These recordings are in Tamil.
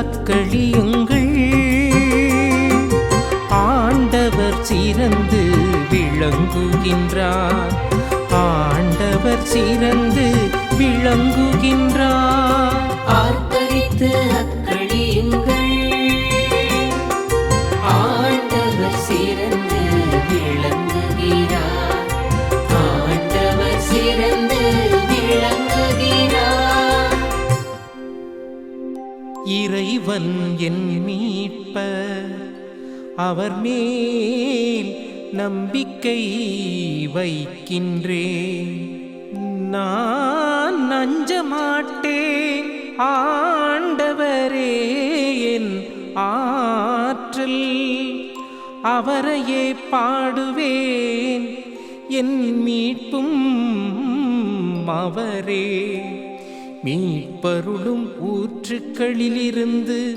காத்களியுங்கள் ஆண்டவர் சிறந்து விளங்குகின்றார். ஆண்டவர் சிறந்து விளங்குகின்றார். ஆர்ப்பரித்து தேவன் என் மீட்ப அவர் மேல் நம்பிக்கை வைக்கின்றேன். நான் நஞ்சமாட்டேன் ஆண்டவரே என் ஆற்றல். அவரையே பாடுவேன். என் மீட்பும் அவரே. மீட்பருளும் ஊற்றுக்களிலிருந்து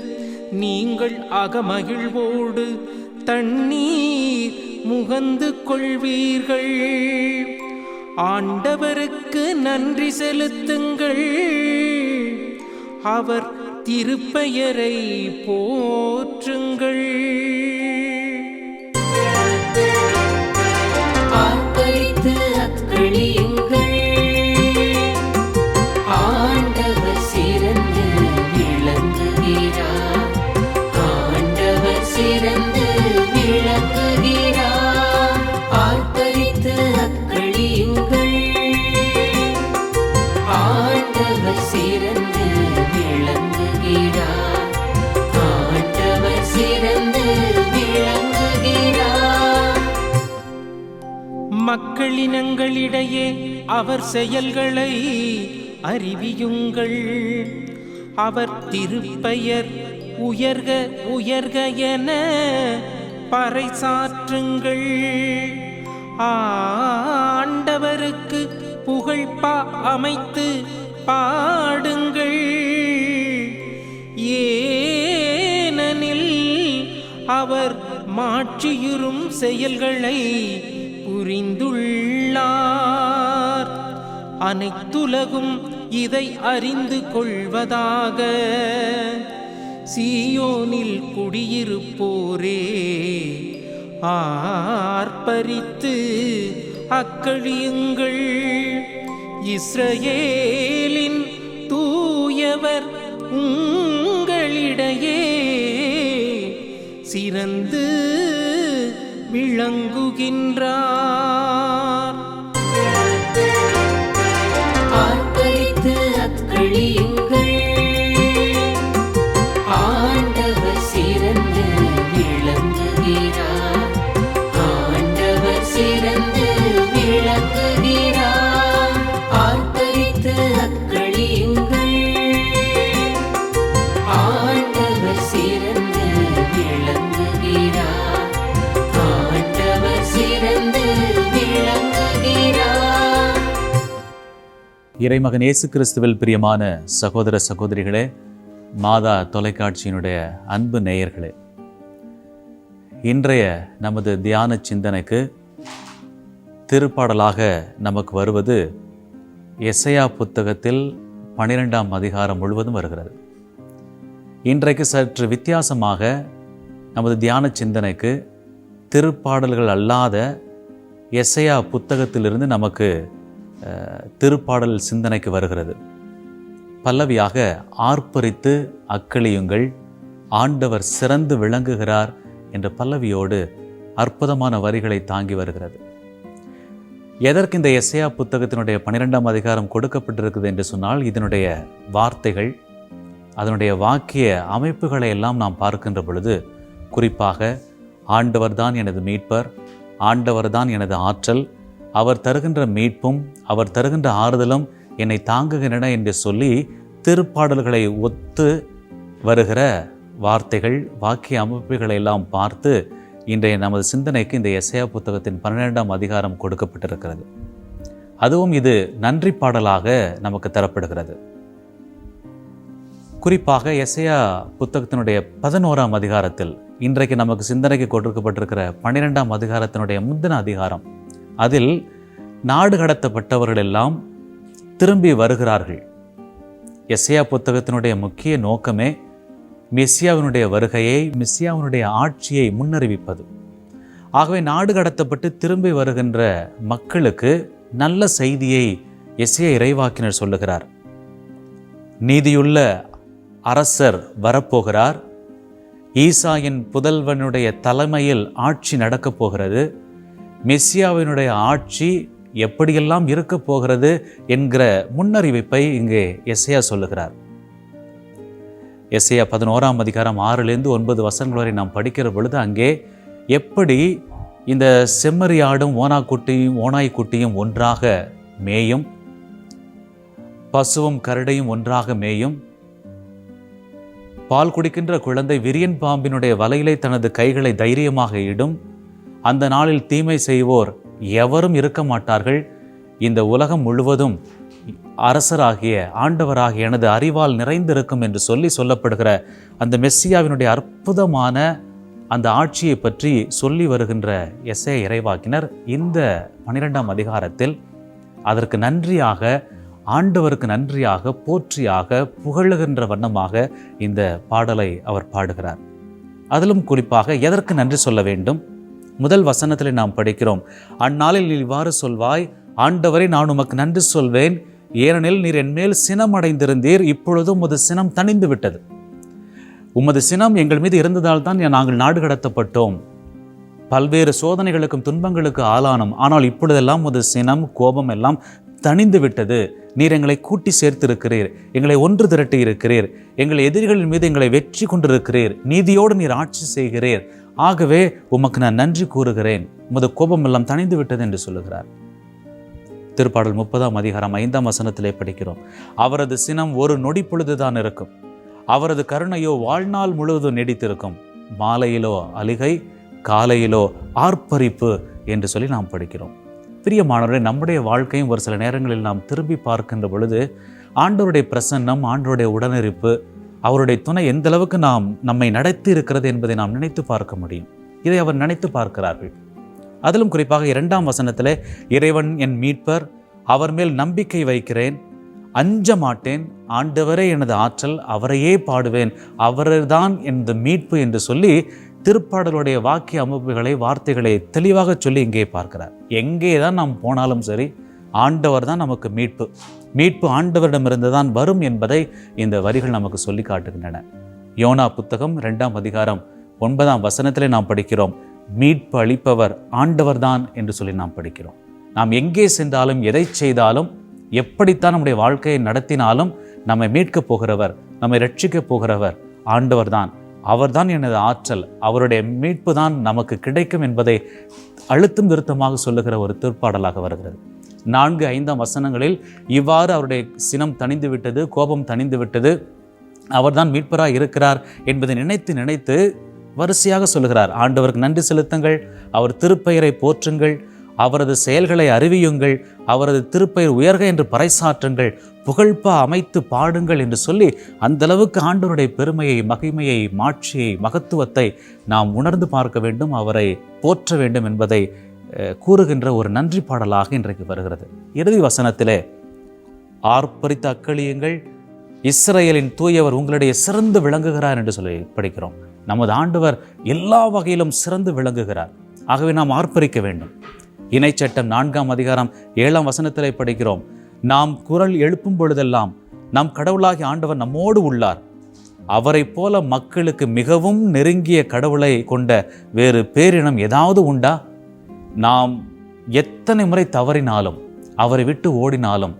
நீங்கள் அகமகிழ்வோடு தண்ணீர் முகந்து கொள்வீர்கள். ஆண்டவருக்கு நன்றி செலுத்துங்கள். அவர் திருப்பெயரை போ மக்களினங்களிடையே அவர் செயல்களை அறிவியுங்கள். அவர் திருப்பெயர் உயர்க உயர்க என பறைசாற்றுங்கள். ஆண்டவருக்கு புகழ்பா அமைத்து பாடுங்கள். ஏனெனில் அவர் மாற்றியுறும் செயல்களை புரிந்துள்ளார். அனைத்துலகும் இதை அறிந்து கொள்வதாக. சீயோனில் குடியிருப்போரே ஆர்ப்பரித்து அக்கழியுங்கள். இஸ்ரேலின் தூயவர் உங்களிடையே சிறந்து விளங்குகின்றார். இறைமகன் இயேசு கிறிஸ்துவில் பிரியமான சகோதர சகோதரிகளே மாதா தொலைக்காட்சியினுடைய அன்பு நேயர்களே இன்றைய நமது தியான சிந்தனைக்கு திருப்பாடலாக நமக்கு வருவது எசையா புத்தகத்தில் பனிரெண்டாம் அதிகாரம் முழுவதும் வருகிறது. இன்றைக்கு சற்று வித்தியாசமாக நமது தியான சிந்தனைக்கு திருப்பாடல்கள் அல்லாத எசையா புத்தகத்திலிருந்து நமக்கு திருப்பாடல் சிந்தனைக்கு வருகிறது. பல்லவியாக ஆர்ப்பரித்து அக்களியுங்கள். ஆண்டவர் சிறந்து விளங்குகிறார் என்ற பல்லவியோடு அற்புதமான வரிகளை தாங்கி வருகிறது. எதற்கு இந்த எஸ்ஐயா புத்தகத்தினுடைய பன்னிரெண்டாம் அதிகாரம் கொடுக்கப்பட்டிருக்குது என்று சொன்னால் இதனுடைய வார்த்தைகள் அதனுடைய வாக்கிய அமைப்புகளை எல்லாம் நாம் பார்க்கின்ற பொழுது குறிப்பாக ஆண்டவர்தான் எனது மீட்பர் ஆண்டவர்தான் எனது ஆற்றல் அவர் தருகின்ற மீட்பும் அவர் தருகின்ற ஆறுதலும் என்னை தாங்குகின்றன என்று சொல்லி திருப்பாடல்களை ஒத்து வருகிற வார்த்தைகள் வாக்கிய அமைப்புகளை எல்லாம் பார்த்து இன்றைய நமது சிந்தனைக்கு இந்த எஸ்ஐயா புத்தகத்தின் பன்னிரெண்டாம் அதிகாரம் கொடுக்கப்பட்டிருக்கிறது. அதுவும் இது நன்றி பாடலாக நமக்கு தரப்படுகிறது. குறிப்பாக எஸ்ஐயா புத்தகத்தினுடைய பதினோராம் அதிகாரத்தில் இன்றைக்கு நமக்கு சிந்தனைக்கு கொடுக்கப்பட்டிருக்கிற பன்னிரெண்டாம் அதிகாரத்தினுடைய முந்தின அதிகாரம் அதில் நாடு கடத்தப்பட்டவர்கள் எல்லாம் திரும்பி வருகிறார்கள். எஸ்ஐயா புத்தகத்தினுடைய முக்கிய நோக்கமே மெஸ்ஸியாவினுடைய வருகையை மெஸ்ஸியாவினுடைய ஆட்சியை முன்னறிவிப்பது. ஆகவே நாடு கடத்தப்பட்டு திரும்பி வருகின்ற மக்களுக்கு நல்ல செய்தியை எஸ்ஏ இறைவாக்கினர் சொல்லுகிறார். நீதியுள்ள அரசர் வரப்போகிறார். ஈசாயின் புதல்வனுடைய தலைமையில் ஆட்சி நடக்கப் போகிறது. மெஸ்ஸியாவினுடைய ஆட்சி எப்படியெல்லாம் இருக்க போகிறது என்கிற முன்னறிவிப்பை இங்கே எஸ்ஐயா சொல்லுகிறார். எஸ்ஐயா பதினோராம் அதிகாரம் ஆறுலேருந்து ஒன்பது வசனங்கள் வரை நாம் படிக்கிற பொழுது அங்கே எப்படி இந்த செம்மறியாடும் ஓனாக்குட்டியும் ஓனாய்க்குட்டியும் ஒன்றாக மேயும் பசுவும் கரடையும் ஒன்றாக மேயும் பால் குடிக்கின்ற குழந்தை விரியன் பாம்பினுடைய வலையிலே தனது கைகளை தைரியமாக இடும் அந்த நாளில் தீமை செய்வோர் எவரும் இருக்க மாட்டார்கள். இந்த உலகம் முழுவதும் அரசராகிய ஆண்டவராகிய எனது அறிவால் நிறைந்திருக்கும் என்று சொல்லி சொல்லப்படுகிற அந்த மெஸ்ஸியாவினுடைய அற்புதமான அந்த ஆட்சியை பற்றி சொல்லி வருகின்ற எஸ்ஏ இறைவாக்கினர் இந்த பனிரெண்டாம் அதிகாரத்தில் அதற்கு நன்றியாக ஆண்டவருக்கு நன்றியாக போற்றியாக புகழுகின்ற வண்ணமாக இந்த பாடலை அவர் பாடுகிறார். அதிலும் குறிப்பாக எதற்கு நன்றி சொல்ல வேண்டும்? முதல் வசனத்தில் நாம் படிக்கிறோம். அந்நாளில் நீ இவ்வாறு சொல்வாய் ஆண்டவரை நான் உமக்கு நன்றி சொல்வேன். ஏனெனில் நீர் என்மேல் சினம் அடைந்திருந்தீர் இப்பொழுது உமது சினம் தணிந்து விட்டது. உமது சினம் எங்கள் மீது இருந்ததால் தான் நாங்கள் நாடு கடத்தப்பட்டோம். பல்வேறு சோதனைகளுக்கும் துன்பங்களுக்கு ஆளானோம். ஆனால் இப்பொழுதெல்லாம் உமது சினம் கோபம் எல்லாம் தணிந்து விட்டது. நீர் எங்களை கூட்டி சேர்த்திருக்கிறீர். எங்களை ஒன்று திரட்டி இருக்கிறீர் எங்கள் எதிரிகளின் மீது எங்களை வெற்றி கொண்டிருக்கிறீர். நீதியோடு நீர் ஆட்சி செய்கிறீர். ஆகவே உமக்கு நான் நன்றி கூறுகிறேன். உமது கோபமெல்லாம் தணிந்து விட்டது என்று சொல்லுகிறார். திருப்பாடல் முப்பதாம் அதிகாரம் ஐந்தாம் வசனத்திலே படிக்கிறோம். அவரது சினம் ஒரு நொடி பொழுதுதான் இருக்கும். அவரது கருணையோ வாழ்நாள் முழுவதும் நீடித்திருக்கும். மாலையிலோ அலிகை காலையிலோ ஆர்ப்பரிப்பு என்று சொல்லி நாம் படிக்கிறோம். பிரியமானவரை நம்முடைய வாழ்க்கையும் ஒரு சில நேரங்களில் நாம் திரும்பி பார்க்கின்ற பொழுது ஆண்டோருடைய பிரசன்னம் ஆண்டோருடைய உடனிருப்பு அவருடைய துணை எந்த அளவுக்கு நாம் நம்மை நடத்தி இருக்கிறது என்பதை நாம் நினைத்து பார்க்க முடியும். இதை அவர் நினைத்து பார்க்கிறார்கள். அதிலும் குறிப்பாக இரண்டாம் வசனத்தில் இறைவன் என் மீட்பர் அவர் மேல் நம்பிக்கை வைக்கிறேன். அஞ்ச மாட்டேன் ஆண்டவரே எனது ஆற்றல் அவரையே பாடுவேன். அவர்தான் எனது மீட்பு என்று சொல்லி திருப்பாடலுடைய வாக்கிய அமைப்புகளை வார்த்தைகளை தெளிவாக சொல்லி இங்கே பார்க்கிறார். எங்கே தான் நாம் போனாலும் சரி ஆண்டவர் தான் நமக்கு மீட்பு. மீட்பு ஆண்டவரிடமிருந்து தான் வரும் என்பதை இந்த வரிகள் நமக்கு சொல்லி காட்டுகின்றன. யோனா புத்தகம் இரண்டாம் அதிகாரம் ஒன்பதாம் வசனத்திலே நாம் படிக்கிறோம். மீட்பு அளிப்பவர் ஆண்டவர்தான் என்று சொல்லி நாம் படிக்கிறோம். நாம் எங்கே சென்றாலும் எதை செய்தாலும் எப்படித்தான் நம்முடைய வாழ்க்கையை நடத்தினாலும் நம்மை மீட்கப் போகிறவர் நம்மை ரட்சிக்கப் போகிறவர் ஆண்டவர்தான். அவர்தான் எனது ஆற்றல். அவருடைய மீட்பு தான் நமக்கு கிடைக்கும் என்பதை அழுத்தம் திருத்தமாக சொல்லுகிற ஒரு திருப்பாடலாக வருகிறது. நான்கு ஐந்தாம் வசனங்களில் இவ்வாறு அவருடைய சினம் தணிந்து விட்டது கோபம் தணிந்து விட்டது அவர்தான் மீட்பராக இருக்கிறார் என்பதை நினைத்து நினைத்து வரிசையாக சொல்லுகிறார். ஆண்டவருக்கு நன்றி செலுத்துங்கள் அவர் திருப்பெயரை போற்றுங்கள் அவரது செயல்களை அறிவியுங்கள் அவரது திருப்பெயர் உயர்க என்று பறைசாற்றுங்கள் புகழ்பா அமைத்து பாடுங்கள் என்று சொல்லி அந்த அளவுக்கு ஆண்டவருடைய பெருமையை மகிமையை மாட்சியை மகத்துவத்தை நாம் உணர்ந்து பார்க்க வேண்டும் அவரை போற்ற வேண்டும் என்பதை கூறுகின்ற ஒரு நன்றி பாடலாக இன்றைக்கு வருகிறது. இறுதி வசனத்திலே ஆர்ப்பரித்த அக்களியுங்கள் இஸ்ரேலின் தூயவர் உங்களுடைய சிறந்து விளங்குகிறார் என்று சொல்லி படிக்கிறோம். நமது ஆண்டவர் எல்லா வகையிலும் சிறந்து விளங்குகிறார். ஆகவே நாம் ஆர்ப்பரிக்க வேண்டும். இணைச்சட்டம் நான்காம் அதிகாரம் ஏழாம் வசனத்திலே படிக்கிறோம். நாம் குரல் எழுப்பும் பொழுதெல்லாம் நம் கடவுளாகி ஆண்டவர் நம்மோடு உள்ளார். அவரைப் போல மக்களுக்கு மிகவும் நெருங்கிய கடவுளை கொண்ட வேறு பேரினம் ஏதாவது உண்டா? நாம் எத்தனை முறை தவறினாலும் அவரை விட்டு ஓடினாலும்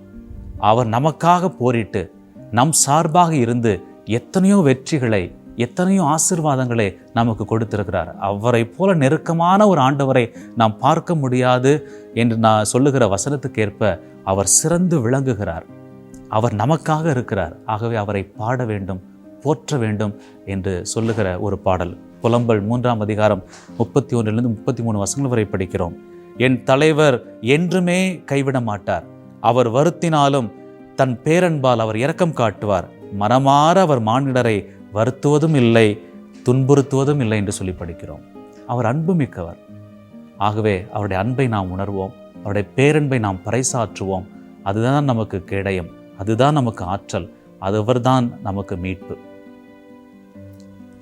அவர் நமக்காக போரிட்டு நம் சார்பாக இருந்து எத்தனையோ வெற்றிகளை எத்தனையோ ஆசிர்வாதங்களை நமக்கு கொடுத்திருக்கிறார். அவரை போல நெருக்கமான ஒரு ஆண்டவரை நாம் பார்க்க முடியாது என்று நான் சொல்லுகிற வசனத்துக்கேற்ப அவர் சிறந்து விளங்குகிறார். அவர் நமக்காக இருக்கிறார். ஆகவே அவரை பாட வேண்டும். போற்ற வேண்டும் என்று சொல்லுகிற ஒரு பாடல். புலம்பல் மூன்றாம் அதிகாரம் முப்பத்தி ஒன்றிலிருந்து முப்பத்தி மூணு வசங்கள் வரை படிக்கிறோம். என் தலைவர் என்றுமே கைவிட மாட்டார். அவர் வருத்தினாலும் தன் பேரன்பால் அவர் இரக்கம் காட்டுவார். மனமாற அவர் மானிடரை வருத்துவதும் இல்லை துன்புறுத்துவதும் இல்லை என்று சொல்லி படிக்கிறோம். அவர் அன்பு மிக்கவர் ஆகவே அவருடைய அன்பை நாம் உணர்வோம். அவருடைய பேரன்பை நாம் பறைசாற்றுவோம். அதுதான் நமக்கு கேடயம். அதுதான் நமக்கு ஆற்றல். அது அவர்தான் நமக்கு மீட்பு.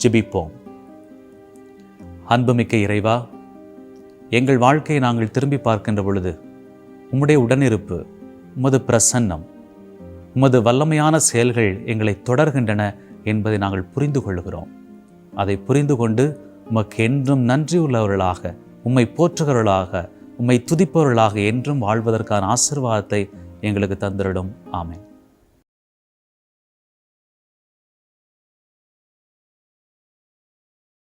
ஜெபிப்போம். அன்புமிக்க இறைவா எங்கள் வாழ்க்கையை நாங்கள் திரும்பி பார்க்கின்ற பொழுது உம்முடைய உடனிருப்பு உமது பிரசன்னம் உமது வல்லமையான செயல்கள் எங்களை தொடர்கின்றன என்பதை நாங்கள் புரிந்து கொள்கிறோம் அதை புரிந்து கொண்டு உமக்கு என்றும் நன்றி உள்ளவர்களாக உம்மை போற்றுகிறவர்களாக உம்மை துதிப்பவர்களாக என்றும் வாழ்வதற்கான ஆசிர்வாதத்தை எங்களுக்கு தந்திரிடும் ஆமேன்.